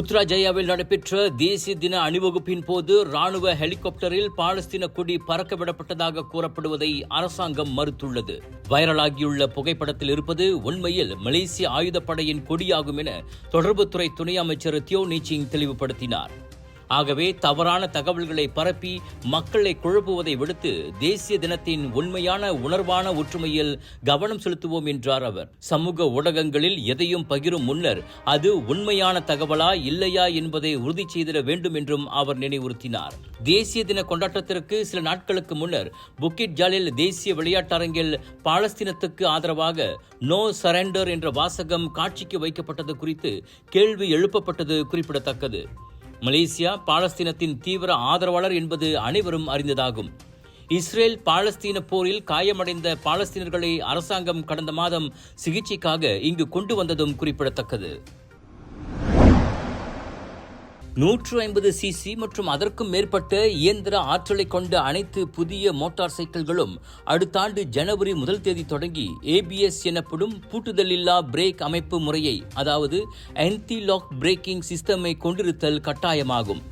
புத்ராஜயாவில் நடைபெற்ற தேசிய தின அணிவகுப்பின் போது ராணுவ ஹெலிகாப்டரில் பாலஸ்தீன கொடி பறக்கவிடப்பட்டதாக கூறப்படுவதை அரசாங்கம் மறுத்துள்ளது. வைரலாகியுள்ள புகைப்படத்தில் இருப்பது உண்மையில் மலேசிய ஆயுதப்படையின் கொடியாகும் என தொடர்புத்துறை துணை அமைச்சர் தியோ நீச்சிங் தெளிவுபடுத்தினார். ஆகவே தவறான தகவல்களை பரப்பி மக்களை குழப்புவதை விடுத்து தேசிய தினத்தின் உண்மையான உணர்வான ஒற்றுமையில் கவனம் செலுத்துவோம் என்றார் அவர். சமூக ஊடகங்களில் எதையும் பகிரும் முன்னர் அது உண்மையான தகவலா இல்லையா என்பதை உறுதி செய்திட வேண்டும் என்றும் அவர் நினைவுறுத்தினார். தேசிய தின கொண்டாட்டத்திற்கு சில நாட்களுக்கு முன்னர் புக்கிட் ஜாலில் தேசிய விளையாட்டரங்கில் பாலஸ்தீனத்துக்கு ஆதரவாக நோ சரண்டர் என்ற வாசகம் காட்சிக்கு வைக்கப்பட்டது குறித்து கேள்வி எழுப்பப்பட்டது குறிப்பிடத்தக்கது. மலேசியா பாலஸ்தீனத்தின் தீவிர ஆதரவாளர் என்பது அனைவரும் அறிந்ததாகும். இஸ்ரேல் பாலஸ்தீன போரில் காயமடைந்த பாலஸ்தீனர்களை அரசாங்கம் கடந்த மாதம் சிகிச்சைக்காக இங்கு கொண்டு வந்ததும் குறிப்பிடத்தக்கது. நூற்று ஐம்பது சிசி மற்றும் அதற்கும் மேற்பட்ட இயந்திர ஆற்றலை கொண்ட அனைத்து புதிய மோட்டார் சைக்கிள்களும் அடுத்த ஆண்டு ஜனவரி முதல் தேதி தொடங்கி ஏபிஎஸ் எனப்படும் பூட்டுதலில்லா பிரேக் அமைப்பு முறையை அதாவது ஆன்டி லாக் பிரேக்கிங் சிஸ்டமை கொண்டிருத்தல் கட்டாயமாகும்.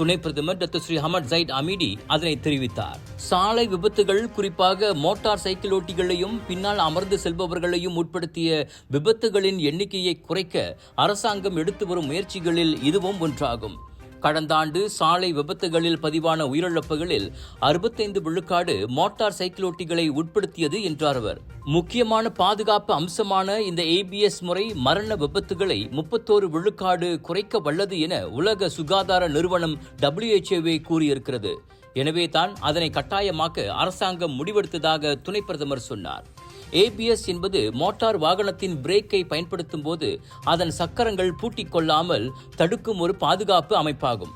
துணை பிரதமர் டாக்டர் ஸ்ரீ ஹமட் ஜைட் அமீடி அதனை தெரிவித்தார். சாலை விபத்துகள் குறிப்பாக மோட்டார் சைக்கிள் ஓட்டிகளையும் பின்னால் அமர்ந்து செல்பவர்களையும் உட்படுத்திய விபத்துகளின் எண்ணிக்கையை குறைக்க அரசாங்கம் எடுத்து வரும் முயற்சிகளில் இதுவும் ஒன்றாகும். கடந்த ஆண்டு சாலை விபத்துகளில் பதிவான உயிரிழப்புகளில் அறுபத்தைந்து விழுக்காடு மோட்டார் சைக்கிளோட்டிகளை உட்படுத்தியது என்றார் அவர். முக்கியமான பாதுகாப்பு அம்சமான இந்த ஏபிஎஸ் முறை மரண விபத்துகளை முப்பத்தோரு விழுக்காடு குறைக்க வல்லது என உலக சுகாதார நிறுவனம் டபிள்யூஹெச்ஓவே கூறியிருக்கிறது. எனவே தான் அதனை கட்டாயமாக்க அரசாங்கம் முடிவெடுத்ததாக துணை பிரதமர் சொன்னார். ஏபிஎஸ் என்பது மோட்டார் வாகனத்தின் பிரேக்கை பயன்படுத்தும் போது அதன் சக்கரங்கள் பூட்டிக் கொள்ளாமல் தடுக்கும் ஒரு பாதுகாப்பு அமைப்பாகும்.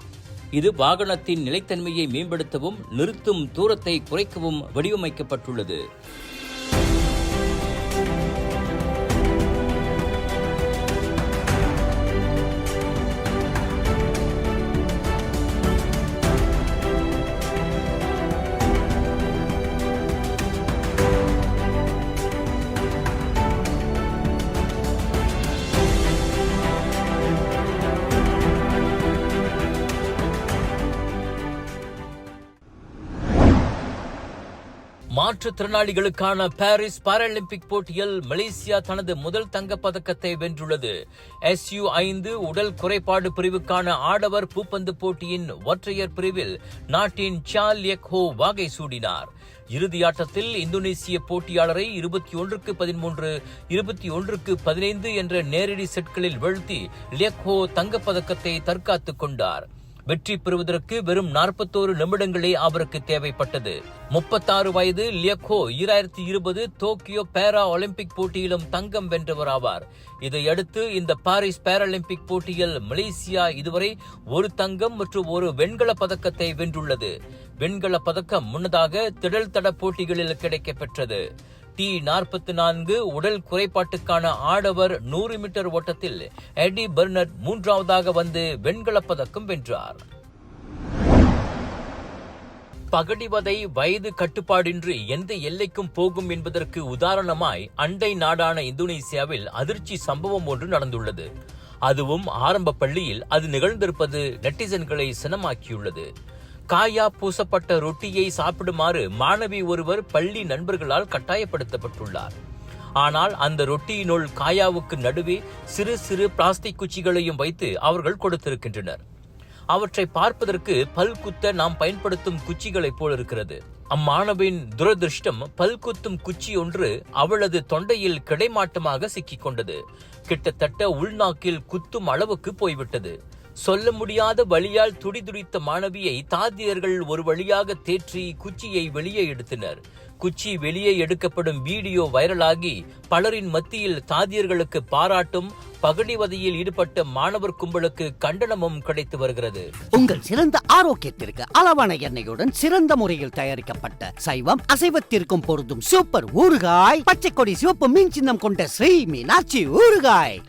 இது வாகனத்தின் நிலைத்தன்மையை மேம்படுத்தவும் நிறுத்தும் தூரத்தை குறைக்கவும் வடிவமைக்கப்பட்டுள்ளது. மாற்றுத்திறனாளிகளுக்கான பாரிஸ் பாராலிம்பிக் போட்டியில் மலேசியா தனது முதல் தங்கப் பதக்கத்தை வென்றுள்ளது எஸ்யூ ஐந்து உடல் குறைபாடு பிரிவுக்கான ஆடவர் பூப்பந்து போட்டியின் ஒற்றையர் பிரிவில் நாட்டின் சால் எக்ஹோ வாகை சூடினார். இறுதியாட்டத்தில் இந்தோனேசிய போட்டியாளரை இருபத்தி ஒன்றுக்கு பதிமூன்று இருபத்தி ஒன்றுக்கு பதினைந்து என்ற நேரடி செட்களில் வீழ்த்தி லெக்ஹோ தங்கப்பதக்கத்தை தற்காத்துக் கொண்டார். வெற்றி பெறுவதற்கு வெறும் நாற்பத்தோரு நிமிடங்களே அவருக்கு தேவைப்பட்டது. முப்பத்தாறு வயது லியக்கோ ஈராயிரத்தி இருபது டோக்கியோ பேரா ஒலிம்பிக் போட்டியிலும் தங்கம் வென்றவர் ஆவார் இதையடுத்து இந்த பாரிஸ் பேராலிம்பிக் போட்டியில் மலேசியா இதுவரை ஒரு தங்கம் மற்றும் ஒரு வெண்கல பதக்கத்தை வென்றுள்ளது. வெண்கல பதக்கம் முன்னதாக திடல் தட போட்டிகளில் கிடைக்கப்பெற்றது. டி நாற்பத்தி நான்கு உடல் குறைபாட்டுக்கான ஆடவர் நூறு மீட்டர் ஓட்டத்தில் எடி பெர்னட் மூன்றாவதாக வந்து வெண்கலப் பதக்கம் வென்றார். பகடிவதை வயது கட்டுப்பாடின்றி எந்த எல்லைக்கும் போகும் என்பதற்கு உதாரணமாய் அண்டை நாடான இந்தோனேசியாவில் அதிர்ச்சி சம்பவம் ஒன்று நடந்துள்ளது. அதுவும் ஆரம்ப பள்ளியில் அது நிகழ்ந்திருப்பது நெட்டிசன்களை சினமாக்கியுள்ளது. காயா பூசப்பட்ட ரொட்டியை சாப்பிடுமாறு மாணவி ஒருவர் பள்ளி நண்பர்களால் கட்டாயப்படுத்தப்பட்டுள்ளார். ஆனால் அந்த ரொட்டியினுள் காயாவுக்கு நடுவே சிறு சிறு பிளாஸ்டிக் குச்சிகளையும் வைத்து அவர்கள் கொடுத்திருக்கின்றனர். அவற்றை பார்ப்பதற்கு பல் குத்த நாம் பயன்படுத்தும் குச்சிகளைப் போல் இருக்கிறது. அம்மாணவின் துரதிருஷ்டம் பல் குத்தும் குச்சி ஒன்று அவளது தொண்டையில் கிடைமாட்டமாக சிக்கிக்கொண்டது. கிட்டத்தட்ட உள்நாக்கில் குத்தும் அளவுக்கு போய்விட்டது. சொல்ல முடியாத வழியால் துடிதுடித்த மாணவியை தாதியர்கள் ஒரு வழியாக தேற்றி குச்சியை வெளியே எடுத்தனர். குச்சி வெளியே எடுக்கப்படும் வீடியோ வைரலாகி பலரின் மத்தியில் தாதியர்களுக்கு பாராட்டும் பகடிவதையில் ஈடுபட்ட மாணவர் கும்பலுக்கு கண்டனமும் கிடைத்து வருகிறது. உங்கள் சிறந்த ஆரோக்கியத்திற்கு அளவான எண்ணெயுடன் சிறந்த முறையில் தயாரிக்கப்பட்ட சைவம் அசைவத்திற்கும் பொருந்தும் சூப்பர் ஊறுகாய் பச்சை கொடி சிவப்பு மீன் சின்னம் கொண்ட ஸ்ரீ மீனாட்சி ஊறுகாய்.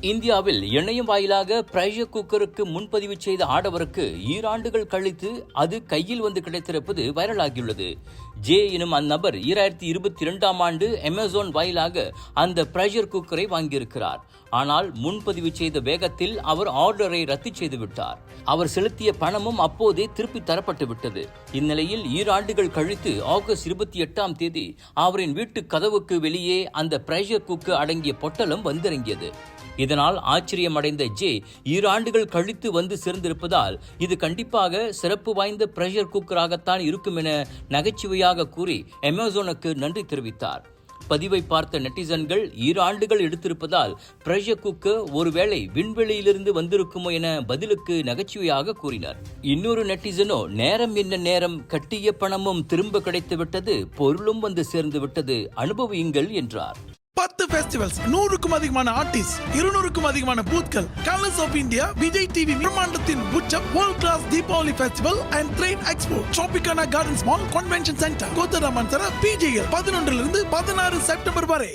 இந்தியாவில் இணையம் வாயிலாக பிரஷர் குக்கருக்கு முன்பதிவு செய்த ஆடவருக்கு ஈராண்டுகள் கழித்து அது கையில் வந்து கிடைத்திருப்பது வைரலாகியுள்ளது. ஜே எனும் அந்நபர் ஈராயிரத்தி இருபத்தி இரண்டாம் ஆண்டு அமேசான் வாயிலாக அந்த பிரஷர் குக்கரை வாங்கியிருக்கிறார். ஆனால் முன்பதிவு செய்த வேகத்தில் அவர் ஆர்டரை ரத்து செய்து விட்டார் அவர் செலுத்திய பணமும் அப்போதே திருப்பி தரப்பட்டு விட்டது. இந்நிலையில் ஈராண்டுகள் கழித்து ஆகஸ்ட் இருபத்தி எட்டாம் தேதி அவரின் வீட்டு கதவுக்கு வெளியே அந்த பிரஷர் குக்கு அடங்கிய பொட்டலம் வந்திறங்கியது. இதனால் ஆச்சரியமடைந்த ஜே ஈராண்டுகள் கழித்து வந்து சேர்ந்திருப்பதால் இது கண்டிப்பாக சிறப்பு வாய்ந்த பிரஷர் குக்கராகத்தான் இருக்கும் என நகைச்சுவையாக கூறி அமேசானுக்கு நன்றி தெரிவித்தார். பதிவை பார்த்த நெட்டிசன்கள் ஈராண்டுகள் எடுத்திருப்பதால் பிரஷர் குக்கர் ஒருவேளை விண்வெளியிலிருந்து வந்திருக்குமோ என பதிலுக்கு நகைச்சுவையாக கூறினார். இன்னொரு நெட்டிசனோ நேரம் என்ன நேரம் கட்டிய பணமும் திரும்ப கிடைத்து விட்டது பொருளும் வந்து சேர்ந்து விட்டது அனுபவியுங்கள் என்றார். பத்து ஃபெஸ்டிவல்ஸ் நூறுக்கும் அதிகமான ஆர்டிஸ்ட் இருநூறுக்கும் அதிகமான பூத்கள் colours of India Vijay TV பிரம்மாண்டத்தின் உச்சம் world class Deepavali festival and trade expo Tropicana gardens mall convention centre கோத்தராமன் சர பிஜேஎல் பதினொன்றிலிருந்து பதினாறு செப்டம்பர் வரை.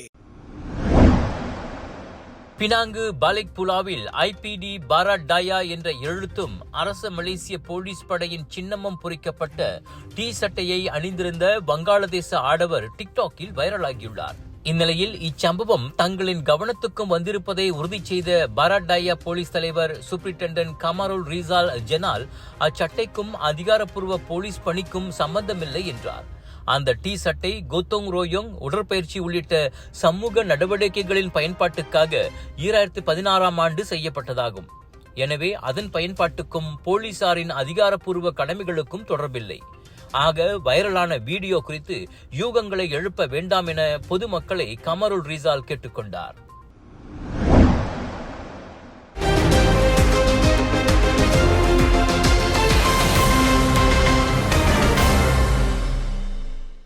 பினாங்கு பலிக் புலாவில் ஐபிடி பாராட் டயா என்ற எழுத்தும் அரச மலேசிய போலீஸ் படையின் சின்னமும் பொறிக்கப்பட்ட டி சட்டையை அணிந்திருந்த வங்காளதேச ஆடவர் டிக்டாக்கில் வைரலாகியுள்ளார். இந்நிலையில் இச்சம்பவம் தங்களின் கவனத்துக்கும் வந்திருப்பதை உறுதி செய்த பாராட்டாயா போலீஸ் தலைவர் சூப்பரிண்டென்டன்ட் கமாருல் ரீசால் ஜெனால் அச்சட்டைக்கும் அதிகாரப்பூர்வ போலீஸ் பணிக்கும் சம்பந்தமில்லை என்றார். அந்த டி சட்டை கோத்தோங் ரோயோங் உடற்பயிற்சி உள்ளிட்ட சமூக நடவடிக்கைகளின் பயன்பாட்டுக்காக ஈராயிரத்து பதினாறாம் ஆண்டு செய்யப்பட்டதாகும். எனவே அதன் பயன்பாட்டுக்கும் போலீசாரின் அதிகாரப்பூர்வ கடமைகளுக்கும் தொடர்பில்லை. ஆக வைரலான வீடியோ குறித்து யூகங்களை எழுப்ப வேண்டாம் என பொதுமக்களை கமருல் ரிசால் கேட்டுக்கொண்டார்.